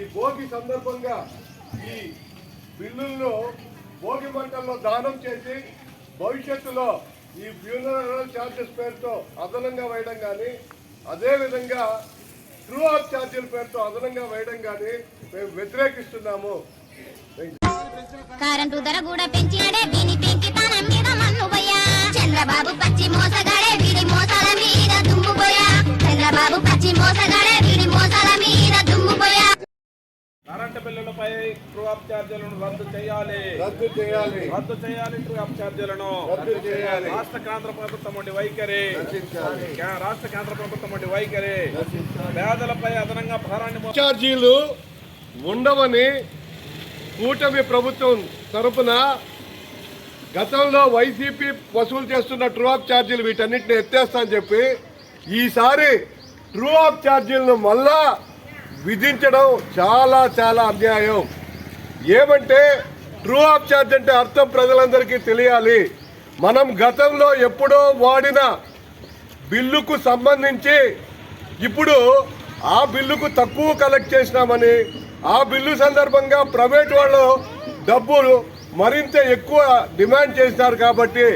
ఈ భోగి సందర్భంగా ఈ బిల్లులను భోగి మంటల్లో దానం చేసి భవిష్యత్తులో ఈ ఫ్యూనరల్ ఛార్జెస్ పేరుతో అదనంగా వేయడం కానీ అదేవిధంగా ట్రూ ఆఫ్ ఛార్జీల పేరుతో అదనంగా వేయడం కానీ మేము వ్యతిరేకిస్తున్నాము. కరెంటు ధర కూడా పెంచినడే బిల్లులపై ట్రూ అప్ ఛార్జీలను రద్దు చేయాలి. రద్దు చేయాలి. రద్దు చేయాలి ట్రూ అప్ ఛార్జీలను రద్దు చేయాలి. రాష్ట్ర కేంద్ర ప్రభుత్వం వంటి వైఖరి. రాష్ట్ర కేంద్ర ప్రభుత్వం వంటి వైఖరి. పేదలపై అదనంగా భారాన్ని ఛార్జీలు ఉండవని కూటమి ప్రభుత్వం తరపున గతంలో వైసీపీ వసూలు చేస్తున్న ట్రూ ఆఫ్ ఛార్జీలు వీటన్నిటిని ఎత్తేస్తా అని చెప్పి ఈసారి ట్రూ ఆఫ్ ఛార్జీలను మళ్ళా విధించడం చాలా చాలా అన్యాయం. ఏమంటే ట్రూ ఆఫ్ ఛార్జ్ అంటే అర్థం ప్రజలందరికీ తెలియాలి. మనం గతంలో ఎప్పుడో వాడిన బిల్లుకు సంబంధించి ఇప్పుడు ఆ బిల్లుకు తక్కువ కలెక్ట్ చేసినామని ఆ బిల్లు సందర్భంగా ప్రైవేట్ వాళ్ళు డబ్బులు మరింత ఎక్కువ డిమాండ్ చేసినారు కాబట్టి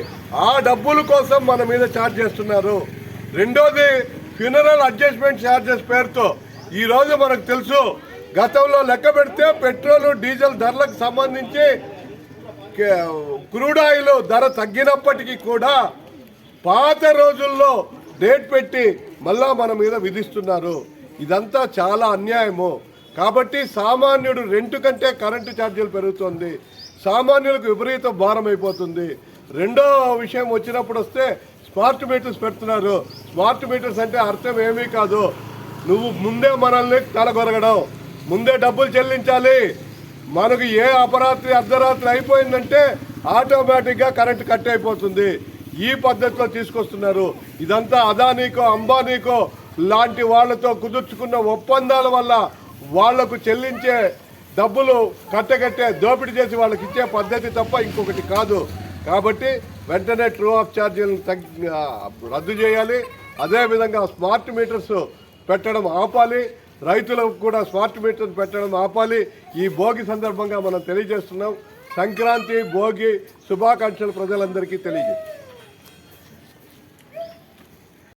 ఆ డబ్బుల కోసం మన మీద ఛార్జ్ చేస్తున్నారు. రెండోది ఫ్యూనరల్ అడ్జస్ట్మెంట్ ఛార్జెస్ పేరుతో ఈరోజు మనకు తెలుసు గతంలో లెక్క పెడితే పెట్రోల్ డీజిల్ ధరలకు సంబంధించి క్రూడ్ ఆయిల్ ధర తగ్గినప్పటికీ కూడా పాత రోజుల్లో డేట్ పెట్టి మళ్ళా మన మీద విధిస్తున్నారు. ఇదంతా చాలా అన్యాయము. కాబట్టి సామాన్యుడు రెంటు కంటే కరెంటు ఛార్జీలు పెరుగుతుంది. సామాన్యులకు విపరీత భారం అయిపోతుంది. రెండో విషయం వచ్చినప్పుడు వస్తే స్మార్ట్ మీటర్స్ పెడుతున్నారు. స్మార్ట్ మీటర్స్ అంటే అర్థం ఏమీ కాదు. నువ్వు ముందే మనల్ని తలగొరగడం. ముందే డబ్బులు చెల్లించాలి. మనకు ఏ అపరాత్రి అర్ధరాత్రి అయిపోయిందంటే ఆటోమేటిక్గా కరెంట్ కట్ అయిపోతుంది. ఈ పద్ధతిలో తీసుకొస్తున్నారు. ఇదంతా అదానీకో అంబానీకో లాంటి వాళ్ళతో కుదుర్చుకున్న ఒప్పందాల వల్ల వాళ్ళకు చెల్లించే డబ్బులు కట్టగట్టే దోపిడీ చేసి వాళ్ళకి ఇచ్చే పద్ధతి తప్ప ఇంకొకటి కాదు. కాబట్టి వెంటనే ట్రూ ఆఫ్ ఛార్జీలను తగ్గి రద్దు చేయాలి. అదేవిధంగా స్మార్ట్ మీటర్స్ పెట్టడం ఆపాలి. రైతులకు కూడా స్మార్ట్ మీటర్ పెట్టడం ఆపాలి. ఈ భోగి సందర్భంగా మనం తెలియజేస్తున్నాం. సంక్రాంతి భోగి శుభాకాంక్షలు ప్రజలందరికీ తెలియజేస్తాం